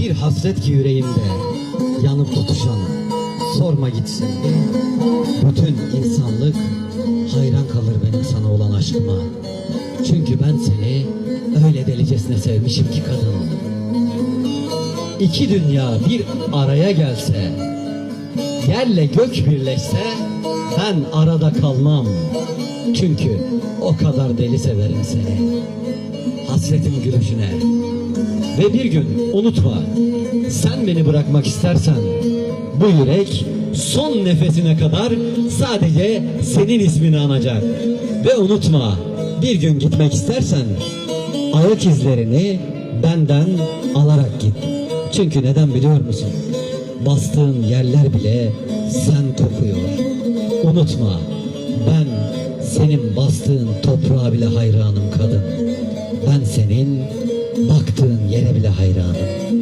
bir hasret ki yüreğimde yanıp tutuşan sorma gitsin. Bütün insanlık hayran kalır benim sana olan aşkıma. Çünkü ben seni öyle delicesine sevmişim ki kadın. İki dünya bir araya gelse, yerle gök birleşse ben arada kalmam. Çünkü o kadar deli severim seni. Hasretim gülüşüne. Ve bir gün unutma, sen beni bırakmak istersen bu yürek son nefesine kadar sadece senin ismini anacak. Ve unutma, bir gün gitmek istersen ayak izlerini benden alarak git. Çünkü neden biliyor musun? Bastığın yerler bile sen kokuyor. Unutma, ben senin bastığın toprağa bile hayranım kadın. Ben senin baktığın yere bile hayranım.